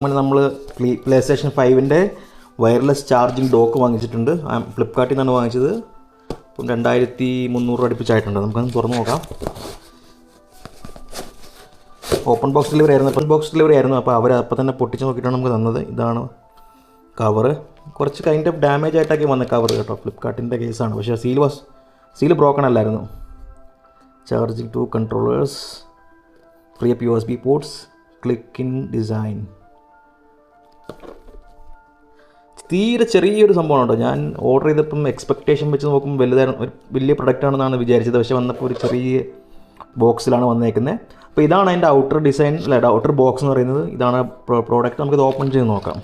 അങ്ങനെ നമ്മൾ play station ഫൈവിന്റെ വയർലെസ് ചാർജിങ് ഡോക്ക് വാങ്ങിച്ചിട്ടുണ്ട്. ഫ്ലിപ്കാർട്ടിൽ നിന്നാണ് വാങ്ങിച്ചത്. ഇപ്പം രണ്ടായിരത്തി മുന്നൂറ് അടുപ്പിച്ചായിട്ടുണ്ട്. നമുക്കൊന്ന് തുറന്ന് നോക്കാം. ഓപ്പൺ ബോക്സ് ഡെലിവറി ആയിരുന്നു. ഓപ്പൺ ബോക്സ് ഡെലിവറി ആയിരുന്നു. അപ്പോൾ അവർ അപ്പോൾ തന്നെ പൊട്ടിച്ച് നോക്കിയിട്ടാണ് നമുക്ക് തന്നത്. ഇതാണ് കവറ് കുറച്ച് കൈൻഡ് ഓഫ് ഡാമേജ് ആയിട്ടൊക്കെ വന്ന കവർ കേട്ടോ. ഫ്ലിപ്കാർട്ടിന്റെ കേസാണ് പക്ഷേ സീൽ വാസ് സീൽ ബ്രോക്കൺ അല്ലായിരുന്നു. Charging two controllers free P U S B ports click in design തീരെ ചെറിയൊരു സംഭവമാണ് കേട്ടോ ഞാൻ ഓർഡർ ചെയ്തപ്പം എക്സ്പെക്റ്റേഷൻ വെച്ച് നോക്കുമ്പോൾ വലുതായിരുന്നു ഒരു വലിയ പ്രൊഡക്റ്റ് ആണെന്നാണ് വിചാരിച്ചത്. പക്ഷേ വന്നപ്പോൾ ഒരു ചെറിയ ബോക്സിലാണ് വന്നേക്കുന്നത് അപ്പോൾ ഇതാണ് അതിന്റെ ഔട്ടർ ഡിസൈൻ അല്ല ഔട്ടർ ബോക്സ് എന്ന് പറയുന്നത്. ഇതാണ് പ്രോഡക്റ്റ് നമുക്കിത് ഓപ്പൺ ചെയ്ത് നോക്കാം.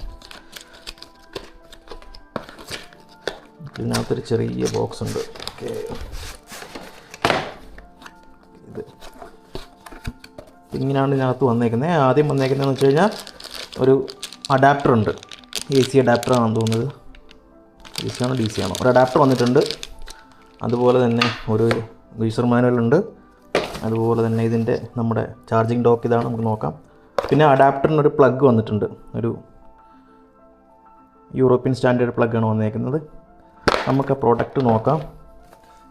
ഇതിനകത്തൊരു ചെറിയ ബോക്സ് ഉണ്ട്. ഓക്കെ. ഇത്. ഇങ്ങനെയാണ് ഇതിനകത്ത് വന്നേക്കുന്നത് ആദ്യം വന്നേക്കുന്നതെന്ന് വെച്ച് കഴിഞ്ഞാൽ ഒരു അഡാപ്റ്റർ ഉണ്ട്. എ സി അഡാപ്റ്റർ ആണെന്ന് തോന്നുന്നത്. എ സി ആണോ ഡി സി ആണോ? ഒരു അഡാപ്റ്റർ വന്നിട്ടുണ്ട്. അതുപോലെ തന്നെ ഒരു ഗീസർ മാനുവൽ ഉണ്ട്. അതുപോലെ തന്നെ ഇതിന്റെ നമ്മുടെ ചാർജിങ് ഡോക്ക് ഇതാണ്. നമുക്ക് നോക്കാം. പിന്നെ അഡാപ്റ്ററിന് ഒരു പ്ലഗ് വന്നിട്ടുണ്ട്. ഒരു യൂറോപ്യൻ സ്റ്റാൻഡേർഡ് പ്ലഗാണ് വന്നേക്കുന്നത്. നമുക്ക് ആ പ്രോഡക്റ്റ് നോക്കാം.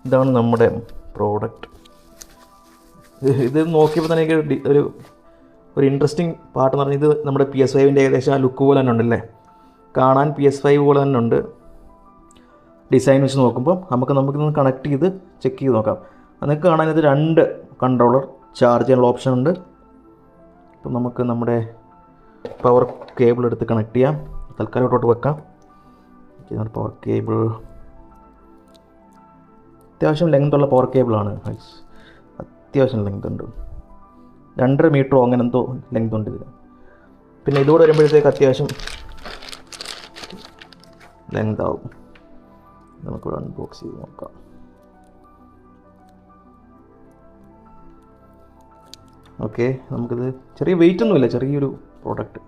ഇതാണ് നമ്മുടെ പ്രോഡക്റ്റ് ഇത് നോക്കിയപ്പോൾ തന്നെ എനിക്ക് ഒരു ഒരു ഇൻട്രസ്റ്റിംഗ് പാട്ട് എന്ന് ഇത് നമ്മുടെ പി എസ് ഫൈവിന്റെ ഏകദേശം ആ ലുക്ക് പോലെ തന്നെ ഉണ്ടല്ലേ? കാണാൻ പി എസ് ഫൈവ് പോലെ തന്നെ ഉണ്ട്. ഡിസൈൻ വെച്ച് നോക്കുമ്പോൾ നമുക്ക് നമുക്കിന്ന് കണക്ട് ചെയ്ത് ചെക്ക് ചെയ്ത് നോക്കാം. നിങ്ങൾക്ക് കാണാൻ ഇത് രണ്ട് കൺട്രോളർ ചാർജ് ചെയ്യാനുള്ള ഓപ്ഷൻ ഉണ്ട്. അപ്പം നമുക്ക് നമ്മുടെ പവർ കേബിൾ എടുത്ത് കണക്ട് ചെയ്യാം. തൽക്കാലം ഇട്ടോട്ട് വെക്കാം പവർ കേബിൾ അത്യാവശ്യം ലെങ്ത് ഉള്ള പവർ കേബിളാണ് അത്യാവശ്യം ലെങ്ത് ഉണ്ട്. രണ്ടര മീറ്ററോ അങ്ങനെ എന്തോ ലെങ്ത് ഉണ്ട് ഇതിന്. പിന്നെ ഇതോടെ വരുമ്പോഴത്തേക്ക് അത്യാവശ്യം ലെങ്ത് ആവും. നമുക്കിവിടെ അൺബോക്സ് ചെയ്ത് നോക്കാം. ഓക്കെ നമുക്കിത് ചെറിയ വെയിറ്റ് ഒന്നുമില്ല ചെറിയൊരു പ്രോഡക്റ്റ്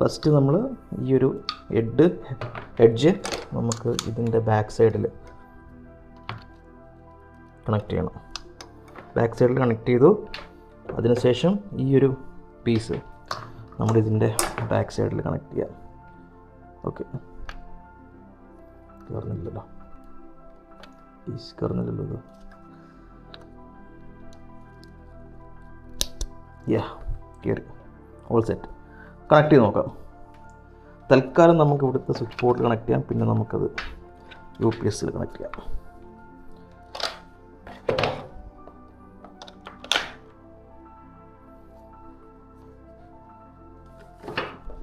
ഫസ്റ്റ് നമ്മൾ ഈ ഒരു എഡ് എഡ്ജ് നമുക്ക് ഇതിന്റെ ബാക്ക് സൈഡിൽ കണക്ട് ചെയ്യണം. ബാക്ക് സൈഡിൽ കണക്ട് ചെയ്തു. അതിനുശേഷം ഈ ഒരു പീസ് നമ്മളിതിന്റെ ബാക്ക് സൈഡിൽ കണക്ട് ചെയ്യാം. ഓക്കെ കയറുന്നില്ലല്ലോ. പീസ് കയറുന്നില്ലല്ലോ യാ കയറി. ഓൾ സെറ്റ് കണക്ട് ചെയ്ത് നോക്കാം. തൽക്കാലം നമുക്ക് ഇവിടുത്തെ സ്വിച്ച് ബോർഡിൽ കണക്ട് ചെയ്യാം. പിന്നെ നമുക്കത് യു പി എസ്സിൽ കണക്ട് ചെയ്യാം.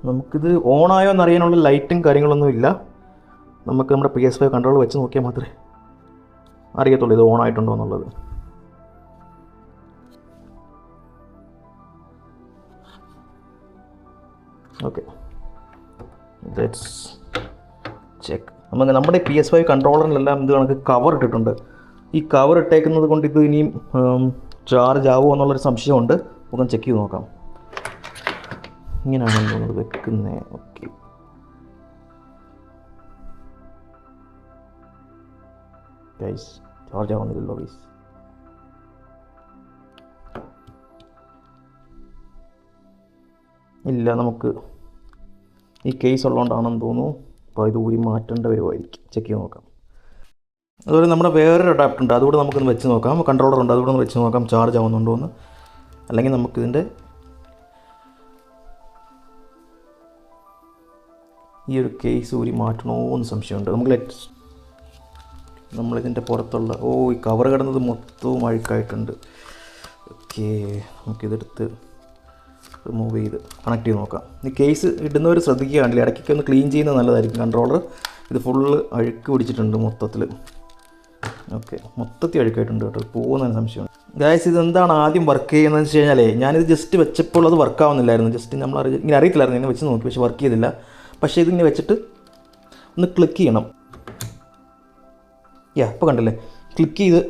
നമുക്കിത് ഓണായോ എന്നറിയാനുള്ള ലൈറ്റും കാര്യങ്ങളൊന്നും ഇല്ല. നമുക്ക് നമ്മുടെ പി എസ് ഫൈവ് കൺട്രോൾ വെച്ച് നോക്കിയാൽ മാത്രമേ അറിയത്തുള്ളൂ ഇത് ഓൺ ആയിട്ടുണ്ടോ എന്നുള്ളത്. ഓക്കെ ലെറ്റ്സ് ചെക്ക് നമുക്ക് നമ്മുടെ പി എസ് ഫൈവ് കൺട്രോളറിലെല്ലാം ഇത് കണക്ക് കവർ ഇട്ടിട്ടുണ്ട്. ഈ കവർ ഇട്ടേക്കുന്നത് കൊണ്ട് ഇത് ഇനിയും ചാർജ് ആവുമോ എന്നുള്ളൊരു സംശയമുണ്ട്. നമുക്ക് ചെക്ക് ചെയ്ത് നോക്കാം. ഇങ്ങനെയാണ് നമ്മൾ വെക്കുന്നേ? ഓക്കെ ഗൈസ് ചാർജ് ആവുന്നില്ലല്ലോ ഗൈസ് ഇല്ല നമുക്ക് ഈ കേസ് ഉള്ളതുകൊണ്ടാണെന്ന് തോന്നുന്നു. അപ്പോൾ ഇത് ഊരി മാറ്റേണ്ട വരുമായിരിക്കും ചെക്ക് ചെയ്ത് നോക്കാം. അതുപോലെ നമ്മുടെ വേറൊരു അഡാപ്റ്റർ ഉണ്ട്. അതുകൂടെ നമുക്കൊന്ന് വെച്ച് നോക്കാം. കൺട്രോളർ ഉണ്ട്. അതുകൂടെ ഒന്ന് വെച്ച് നോക്കാം. ചാർജ് ആവുന്നുണ്ടോ എന്ന് അല്ലെങ്കിൽ നമുക്കിതിന്റെ ഈ ഒരു കേസ് ഊരി മാറ്റണോ എന്ന് സംശയമുണ്ട്. നമുക്ക് ലെറ്റ് നമ്മളിതിന്റെ പുറത്തുള്ള ഓ ഈ കവർ കിടന്നത് മൊത്തവും അഴുക്കായിട്ടുണ്ട്. ഓക്കെ നമുക്കിതെടുത്ത് റിമൂവ് ചെയ്ത് കണക്ട് ചെയ്ത് നോക്കാം. ഈ കേസ് ഇടുന്നവർ ശ്രദ്ധിക്കുകയാണെങ്കിൽ ഇടയ്ക്കൊക്കെ ഒന്ന് ക്ലീൻ ചെയ്യുന്നത് നല്ലതായിരിക്കും. കൺട്രോളർ ഇത് ഫുള്ള് അഴുക്ക് പിടിച്ചിട്ടുണ്ട് മൊത്തത്തിൽ ഓക്കെ മൊത്തത്തിൽ അഴുക്കായിട്ടുണ്ട് കേട്ടോ. പോകുന്നതിന് സംശയമാണ് ഗായസ് ഇത് എന്താണ് ആദ്യം വർക്ക് ചെയ്യുന്നതെന്ന് വെച്ച് കഴിഞ്ഞാലേ ഞാനിത് ജസ്റ്റ് വെച്ചപ്പോൾ അത് വർക്കാവുന്നില്ലായിരുന്നു ജസ്റ്റ് നമ്മൾ ഇങ്ങനെ അറിയത്തില്ലായിരുന്നു. ഇങ്ങനെ വെച്ച് നോക്കി പക്ഷേ വർക്ക് ചെയ്തില്ല. പക്ഷേ ഇതിങ്ങനെ വെച്ചിട്ട് ഒന്ന് ക്ലിക്ക് ചെയ്യണം. യാ ഇപ്പോൾ കണ്ടില്ലേ? ക്ലിക്ക് ചെയ്ത്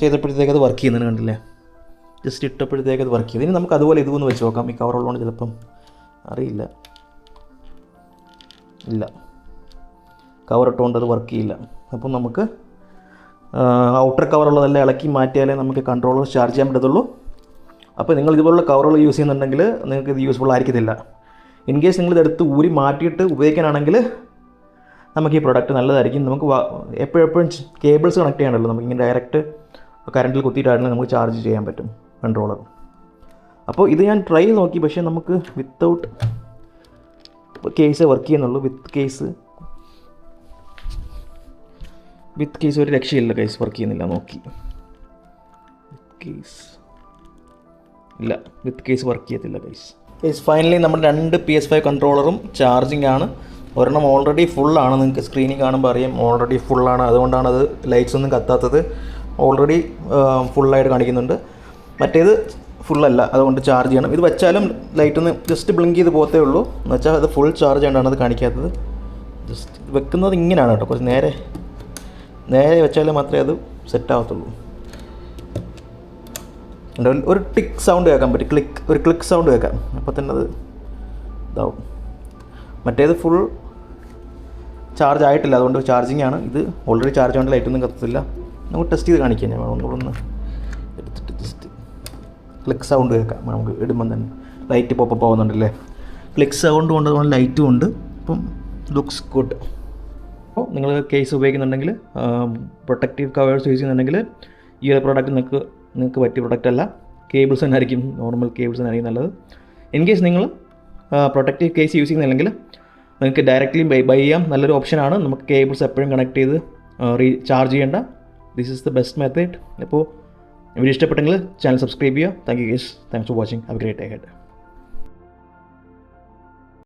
ചെയ്തപ്പോഴത്തേക്ക് അത് വർക്ക് ചെയ്യുന്നതിന് കണ്ടില്ലേ? ജസ്റ്റ് ഇട്ടപ്പോഴത്തേക്ക് അത് വർക്ക് ചെയ്തു ഇനി നമുക്ക് അതുപോലെ ഇതൊന്ന് വെച്ച് നോക്കാം. ഈ കവർ ഉള്ളതുകൊണ്ട് ചിലപ്പം അറിയില്ല. ഇല്ല. കവർ ഇട്ടുകൊണ്ട് അത് വർക്ക് ചെയ്യില്ല. അപ്പം നമുക്ക് ഔട്ടർ കവറുള്ളതെല്ലാം ഇളക്കി മാറ്റിയാലേ നമുക്ക് കൺട്രോളർ ചാർജ് ചെയ്യാൻ പറ്റത്തുള്ളൂ. അപ്പോൾ നിങ്ങൾ ഇതുപോലുള്ള കവറുകൾ യൂസ് ചെയ്യുന്നുണ്ടെങ്കിൽ നിങ്ങൾക്ക് ഇത് യൂസ്ഫുൾ ആയിരിക്കത്തില്ല. ഇൻ കേസ് നിങ്ങൾ ഇതെടുത്ത് ഊരി മാറ്റിയിട്ട് ഉപയോഗിക്കാനാണെങ്കിൽ നമുക്ക് ഈ പ്രൊഡക്റ്റ് നല്ലതായിരിക്കും. നമുക്ക് എപ്പോഴെപ്പോഴും കേബിൾസ് കണക്ട് ചെയ്യണമല്ലോ നമുക്ക് ഇങ്ങനെ ഡയറക്റ്റ് കറണ്ടിൽ കുത്തിയിട്ടാണെങ്കിൽ നമുക്ക് ചാർജ് ചെയ്യാൻ പറ്റും കൺട്രോളർ അപ്പോൾ ഇത് ഞാൻ ട്രൈ നോക്കി. പക്ഷേ നമുക്ക് വിത്തൗട്ട് കേസ് വർക്ക് ചെയ്യുന്നുള്ളൂ. വിത്ത് കേസ് വിത്ത് കേസ് ഒരു രക്ഷയില്ല കേസ് വർക്ക് ചെയ്യുന്നില്ല. നോക്കി. വിത്ത് കേസ് ഇല്ല. വിത്ത് കേസ് വർക്ക് ചെയ്യത്തില്ല കേസ് കേസ് ഫൈനലി നമ്മുടെ രണ്ട് പി എസ് ഫൈവ് കൺട്രോളറും ചാർജിങ് ആണ്. ഒരെണ്ണം ഓൾറെഡി ഫുള്ളാണ് നിങ്ങൾക്ക് സ്ക്രീനിൽ കാണുമ്പോൾ അറിയാം ഓൾറെഡി ഫുള്ളാണ് അതുകൊണ്ടാണ് അത് ലൈറ്റ്സ് ഒന്നും കത്താത്തത്. ഓൾറെഡി ഫുള്ളായിട്ട് കാണിക്കുന്നുണ്ട്. മറ്റേത് ഫുള്ളല്ല അതുകൊണ്ട് ചാർജ് ചെയ്യണം. ഇത് വെച്ചാലും ലൈറ്റ് ഒന്ന് ജസ്റ്റ് ബ്ലിങ്ക് ചെയ്ത് പോകത്തേ ഉള്ളൂ. എന്ന് വെച്ചാൽ അത് ഫുൾ ചാർജ് ആയിട്ടാണ് അത് കാണിക്കാത്തത്. ജസ്റ്റ് വെക്കുന്നത് ഇങ്ങനെയാണ് കേട്ടോ. കുറച്ച് നേരെ നേരെ വെച്ചാൽ മാത്രമേ അത് സെറ്റ് ആവത്തുള്ളൂ. ഉണ്ട്. ഒരു- ടിക് ടിക്ക് സൗണ്ട് കേൾക്കാൻ പറ്റും. ക്ലിക്ക്. ഒരു ക്ലിക്ക് സൗണ്ട് കേൾക്കാം. അപ്പോൾ തന്നെ അത് ഇതാവും. മറ്റേത് ഫുൾ ചാർജ് ആയിട്ടില്ല. അതുകൊണ്ട് ചാർജിങ് ആണ്. ഇത് ഓൾറെഡി ചാർജ് കൊണ്ട് ലൈറ്റൊന്നും കത്തത്തില്ല. നമുക്ക് ടെസ്റ്റ് ചെയ്ത് കാണിക്കാം. ഞാൻ ഒന്നുകൂടെ ഒന്ന് എടുത്തിട്ട് ജസ്റ്റ് ക്ലിക്ക് സൗണ്ട് കേൾക്കാം. നമുക്ക് ഇടുമ്പം തന്നെ ലൈറ്റ് ഇപ്പോൾ ആവുന്നുണ്ടല്ലേ? ക്ലിക്ക് സൗണ്ട് കൊണ്ട് അതുകൊണ്ട് ലൈറ്റും ഉണ്ട്. അപ്പം ലുക്സ് ഗുഡ് അപ്പോൾ നിങ്ങൾ കേസ് ഉപയോഗിക്കുന്നുണ്ടെങ്കിൽ പ്രൊട്ടക്റ്റീവ് കവേഴ്സ് യൂസ് ചെയ്യുന്നുണ്ടെങ്കിൽ ഈ ഒരു പ്രോഡക്റ്റ് നിങ്ങൾക്ക് നിങ്ങൾക്ക് പറ്റിയ പ്രൊഡക്റ്റ് അല്ല. കേബിൾസ് തന്നെ ആയിരിക്കും നോർമൽ കേബിൾസ് തന്നെ ആയിരിക്കും നല്ലത്. ഇൻ കേസ് നിങ്ങൾ പ്രൊട്ടക്റ്റീവ് കേസ് യൂസ് ചെയ്യുന്നില്ലെങ്കിൽ നിങ്ങൾക്ക് ഡയറക്റ്റ്ലി ബൈ ബൈ ചെയ്യാം. നല്ലൊരു ഓപ്ഷനാണ് നമുക്ക് കേബിൾസ് എപ്പോഴും കണക്ട് ചെയ്ത് റീ ചാർജ് ചെയ്യേണ്ട. This is the best method അപ്പോൾ വീഡിയോ ഇഷ്ടപ്പെട്ടെങ്കിൽ ചാനൽ സബ്സ്ക്രൈബ് ചെയ്യുക. Thank you guys thanks for watching have great head